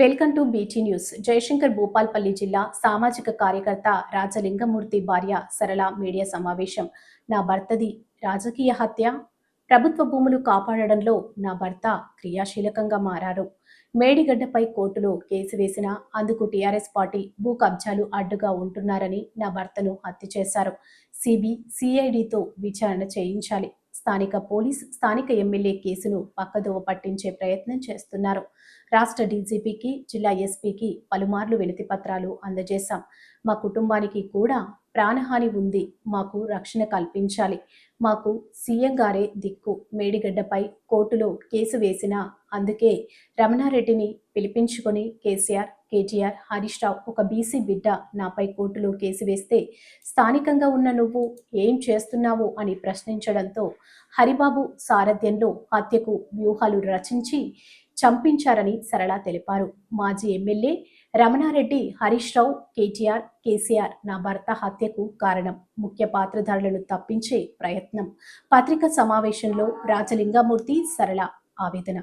Welcome to BT news. Jayashankar Bhupalpally జిల్లా సామాజిక కార్యకర్త రాజలింగమూర్తి భార్య సరళ మీడియా సమావేశం. నా భర్తది రాజకీయ హత్య. ప్రభుత్వ భూములు కాపాడడంలో నా భర్త క్రియాశీలకంగా మారారు. మేడిగడ్డపై కోర్టులో కేసు వేసిన అందుకు టీఆర్ఎస్ పార్టీ భూ కబ్జాలు అడ్డుగా ఉంటున్నారని నా భర్తను హత్య చేశారు. సిబి సిఐడితో విచారణ చేయించాలి. స్థానిక పోలీస్ స్థానిక ఎమ్మెల్యే కేసును పక్కదోవ పట్టించే ప్రయత్నం చేస్తున్నారు. రాష్ట్ర డీజీపీకి జిల్లా ఎస్పీకి పలుమార్లు వినతి పత్రాలు అందజేశాం. మా కుటుంబానికి కూడా ప్రాణహాని ఉంది. మాకు రక్షణ కల్పించాలి. మాకు సీఎం గారే దిక్కు. మేడిగడ్డపై కోర్టులో కేసు వేసిన అందుకే రమణారెడ్డిని పిలిపించుకొని కేసీఆర్ కేటీఆర్ హరీష్ రావు ఒక బీసీ బిడ్డ నాపై కోర్టులో కేసు వేస్తే స్థానికంగా ఉన్న నువ్వు ఏం చేస్తున్నావు అని ప్రశ్నించడంతో హరిబాబు సారథ్యంలో హత్యకు వ్యూహాలు రచించి చంపించారని సరళ తెలిపారు. మాజీ MLA Ramana Reddy Harish Rao KTR KCR నా భర్త హత్యకు కారణం. ముఖ్య పాత్రధారులను తప్పించే ప్రయత్నం. పత్రిక సమావేశంలో రాజలింగమూర్తి సరళ ఆవేదన.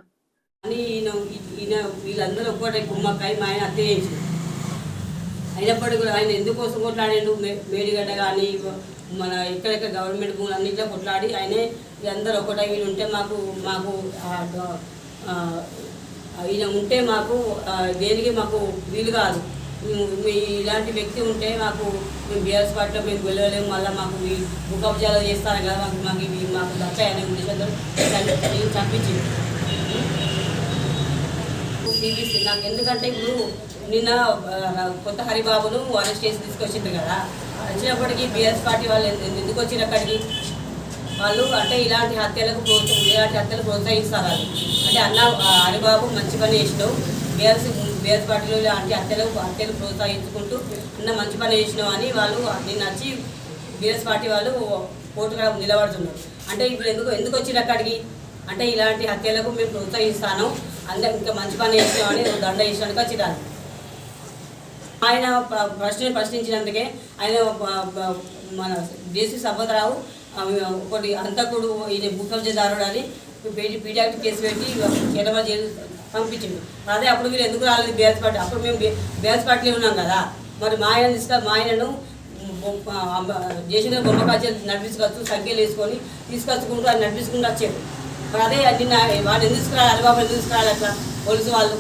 అని ఈయన ఈయన వీళ్ళందరూ ఒక్కటే గుమ్మకాయ మా ఆయన హత్య చేసి అయినప్పటికీ కూడా ఆయన ఎందుకోసం కొట్లాడాడు? మేడిగడ్డ కానీ మన ఎక్కడెక్కడ గవర్నమెంట్ భూములు అన్నింటిలో కొట్లాడి ఆయనే వీళ్ళందరూ ఒకటే వీళ్ళు ఉంటే మాకు మాకు ఈయన ఉంటే మాకు దేనికి మాకు వీలు కాదు. మీ ఇలాంటి వ్యక్తి ఉంటే మాకు మేము బీఆర్ఎస్ పార్టీలో మేము వెళ్ళలేము మళ్ళీ మాకు ఈ ముఖబ్జాలు చేస్తారు కదా మాకు మాకు మాకు దక్కాయనే ఉద్దేశంతో చంపి- చంపించింది సిబిసి నాకు ఎందుకంటే ఇప్పుడు నిన్న కొత్త హరిబాబును అరెస్ట్ చేసి తీసుకొచ్చిండ్రు కదా. వచ్చినప్పటికీ బిఎస్ పార్టీ వాళ్ళు ఎందు- ఎందుకు వచ్చిన అక్కడికి వాళ్ళు అంటే ఇలాంటి హత్యలకు ప్రోత్సహం ఇలాంటి హత్యలు ప్రోత్సహిస్తారు అది అంటే అన్న హరిబాబు మంచి పని చేసినావు బీఆర్ఎస్ బీఆర్ఎస్ పార్టీలో ఇలాంటి హత్యలకు హత్యలు ప్రోత్సహించుకుంటూ అన్న మంచి పని చేసినావు అని వాళ్ళు నిన్న వచ్చి బీఆర్ఎస్ పార్టీ వాళ్ళు కోర్టుగా నిలబడుతున్నారు. అంటే ఇప్పుడు ఎందుకు ఎందుకు వచ్చిన అక్కడికి అంటే ఇలాంటి హత్యలకు మేము ప్రోత్సహిస్తాను. అందరు ఇంకా మంచి పని చేసామని దండ చేసినందుకు వచ్చినారు ఆయన ప్ర- ప్రశ్న ప్రశ్నించినందుకే ఆయన మన జేసీ సంపతరావు ఒకటి అంతకుడు ఈయన భూకబ్జదారుడు అని పీడియాక్ట్ కేసు పెట్టి కేరళ జైలు పంపించిండు. అదే అప్పుడు మీరు ఎందుకు రాలేదు బీఆర్ఎస్ పార్టీ అప్పుడు మేము బేస్ పార్టీలో ఉన్నాం కదా. మరి మా ఆయన తీసుక మా ఆయనను చేసిన బొమ్మ కచ్చేది నడిపించుకొచ్చు సంఖ్యలు వేసుకొని తీసుకొచ్చుకుంటూ ఆయన నడిపించుకుంటూ వచ్చేది అదే అది వాళ్ళు ఎందుకు తీసుకురాలి అలిబాబు ఎందుకు తీసుకురాలి అట్లా పోలీసు వాళ్ళు.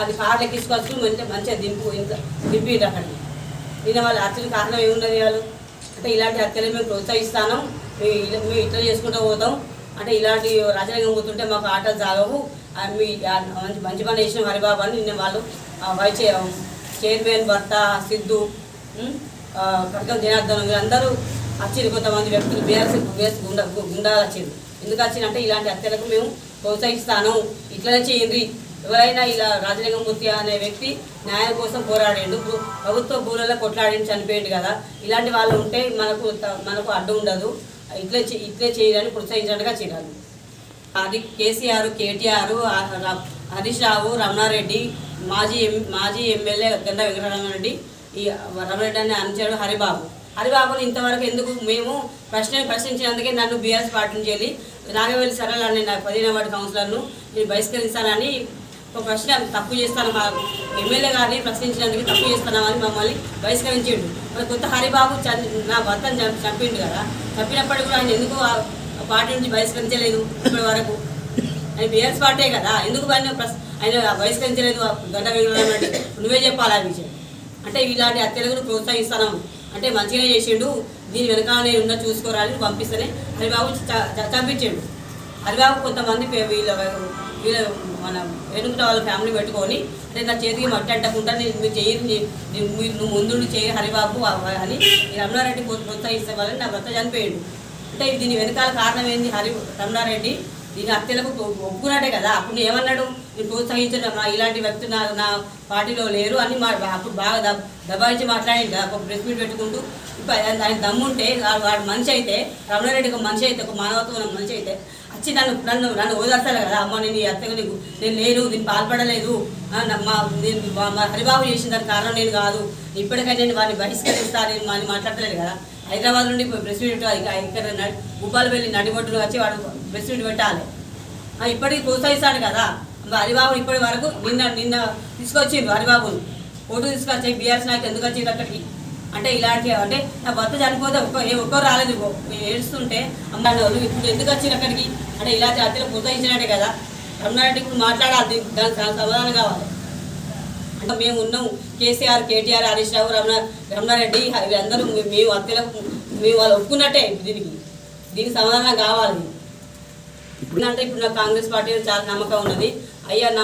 అది కార్లు ఎక్కించుకొచ్చు మంచిగా మంచిగా దింపు ఇంకా దింపిండ్రు అక్కడికి నిన్న వాళ్ళ హత్యలు కారణం ఏమున్నది వాళ్ళు అంటే ఇలాంటి హత్యలు మేము ప్రోత్సహిస్తాను. మేము మేము ఇట్లా చేసుకుంటూ పోతాం. అంటే ఇలాంటి రాజరంగం పోతుంటే మాకు ఆటలు సాగవు మీ మంచి మంచి పని చేసిన హరిబాబు అని నిన్న వాళ్ళు వైస్ చైర్మన్ భర్త సిద్ధు కడకం జనార్దన్ అందరూ వచ్చింది కొంతమంది వ్యక్తులు బీఆర్ఎస్ బీఆర్ఎస్ గుండా గుండాలు వచ్చింది ఎందుకు వచ్చిందంటే ఇలాంటి హత్యలకు మేము ప్రోత్సహిస్తాను. ఇట్లనే చేయండి. ఎవరైనా ఇలా రాజలింగమూర్తి అనే వ్యక్తి న్యాయం కోసం పోరాడిండు ప్రభుత్వ భూలలో కొట్లాడి చనిపోయింది కదా. ఇలాంటి వాళ్ళు ఉంటే మనకు మనకు అడ్డు ఉండదు. ఇట్లే చే- ఇట్లే చేయాలని ప్రోత్సహించినట్టుగా చేయాలి అది కేసీఆర్ కేటీఆర్ ర- హరీష్ రావు రమణారెడ్డి మాజీ ఎం మాజీ ఎమ్మెల్యే గంట వెంకటరమణరెడ్డి ఈ రమణారెడ్డి అని అనిచాడు హరిబాబు. హరిబాబుని ఇంతవరకు ఎందుకు మేము ప్రశ్న ప్రశ్నించినందుకే నన్ను బీఆర్ఎస్ పార్టీ నుంచి వెళ్ళి సరళాన్ని నా పదిహేను వార్డు కౌన్సిలర్ను నేను బహిష్కరించాలని ఒక ప్రశ్న తప్పు చేస్తాను మా ఎమ్మెల్యే గారిని ప్రశ్నించినందుకు తప్పు చేస్తున్నామని మమ్మల్ని బహిష్కరించిండు. మరి కొత్త హరిబాబు నా భర్తను చం- చంపిండు కదా చంపినప్పటికీ కూడా ఆయన ఎందుకు ఆ పార్టీ నుంచి బహిష్కరించలేదు ఇప్పటి వరకు? ఆయన బీఆర్ఎస్ పార్టీ కదా ఎందుకు ఆయన ఆయన బహిష్కరించలేదు ఆ గంట నువ్వే చెప్పాలి ఆ విషయం? అంటే ఇలాంటి అత్యలకు ప్రోత్సహిస్తాను అంటే మంచిగానే చేసిండు. దీని వెనకాల ఉన్న చూసుకోరాని పంపిస్తేనే హరిబాబు చ- హరిబాబు కొంతమంది వీళ్ళ వీళ్ళ మన వెనుకట వాళ్ళ ఫ్యామిలీ పెట్టుకొని అంటే నా చేతికి మట్టి అంటకుండా నేను మీరు చేయి మీరు నువ్వు ముందుండి చేయి హరిబాబు అని రమణారెడ్డి ప్రోత్సహిస్తే వాళ్ళని నా భర్త చనిపోయాడు. అంటే దీని వెనకాల కారణం ఏంది? హరి రమణారెడ్డి దీని అత్యలకు ఒప్పుకున్నాడే కదా. అప్పుడు ఏమన్నాడు నేను ప్రోత్సహించడం మా ఇలాంటి వ్యక్తి నా నా పార్టీలో లేరు అని మా అప్పుడు బాగా దబ దబాయించి మాట్లాడింది ఒక ప్రెస్ మీట్ పెట్టుకుంటూ ఇప్పుడు ఆయన దమ్ముంటే వాడు మనిషి అయితే రమణారెడ్డి ఒక మనిషి అయితే ఒక మానవత్వం మనిషి అయితే వచ్చి నన్ను నన్ను నన్ను ఓదార్చాలి కదా. అమ్మ నేను ఈ హత్యకు నీకు నేను లేను నేను పాల్పడలేదు. మా నేను మా మా హరిబాబు చేసిన దానికి కారణం నేను కాదు. ఇప్పటికైనా నేను వారిని బహిష్కరిస్తాను నేను మళ్ళీ మాట్లాడలేదు కదా. హైదరాబాద్ నుండి ప్రెస్ మీట్ ఇక్కడ నడి- భూపాలు వెళ్ళి నడిబొట్టును వచ్చి వాడు ప్రెస్ మీట్ పెట్టాలి. ఇప్పటికి ప్రోత్సహిస్తాడు కదా. హరిబాబు ఇప్పటి వరకు నిన్న నిన్న తీసుకొచ్చింది హరిబాబును ఫోటో తీసుకొచ్చి బీఆర్ఎస్ నాకు ఎందుకు వచ్చింది అక్కడికి? అంటే ఇలాంటి అంటే నా భర్త చనిపోతే ఒక్క ఏ ఒక్కరు రాలేదు. ఏడుస్తుంటే అమ్మ ఇప్పుడు ఎందుకు వచ్చింది అక్కడికి? అంటే ఇలాంటి హత్యలు ప్రోత్సహించినట్టే కదా. రమణారెడ్డి ఇప్పుడు మాట్లాడాలి. దానికి సమాధానం కావాలి. మేము ఉన్నాం. కేసీఆర్ కేటీఆర్ హరీష్ రావు రమణ రమణారెడ్డి వీళ్ళందరూ మేము హత్యలకు మేము వాళ్ళు ఒప్పుకున్నట్టే దీనికి. దీనికి సమాధానం కావాలి. ఎందుకంటే ఇప్పుడు నాకు కాంగ్రెస్ పార్టీ చాలా నమ్మకం ఉన్నది. అయ్యా నా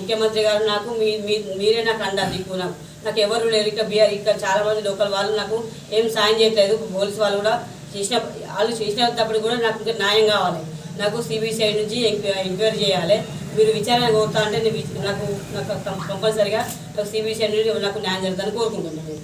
ముఖ్యమంత్రి గారు నాకు మీ మీ- మీరే నాకు అండా దిక్కు నాకు. నాకు ఎవరు లేరు. ఇక్కడ బీఆర్ ఇక్కడ చాలా మంది లోకల్ వాళ్ళు నాకు ఏం సాయం చేయట్లేదు. పోలీసు వాళ్ళు కూడా చేసిన వాళ్ళు చేసినప్పుడు కూడా నాకు ఇంకా న్యాయం కావాలి. నాకు సిబిసిఐ నుంచి ఎంక్వై- ఎంక్వైరీ చేయాలి. మీరు విచారణ కోరుతా అంటే నేను నాకు నాకు కంపల్సరిగా నాకు సిబిసిఐ నుండి నాకు న్యాయం జరుగుతుందని కోరుకుంటున్నాను.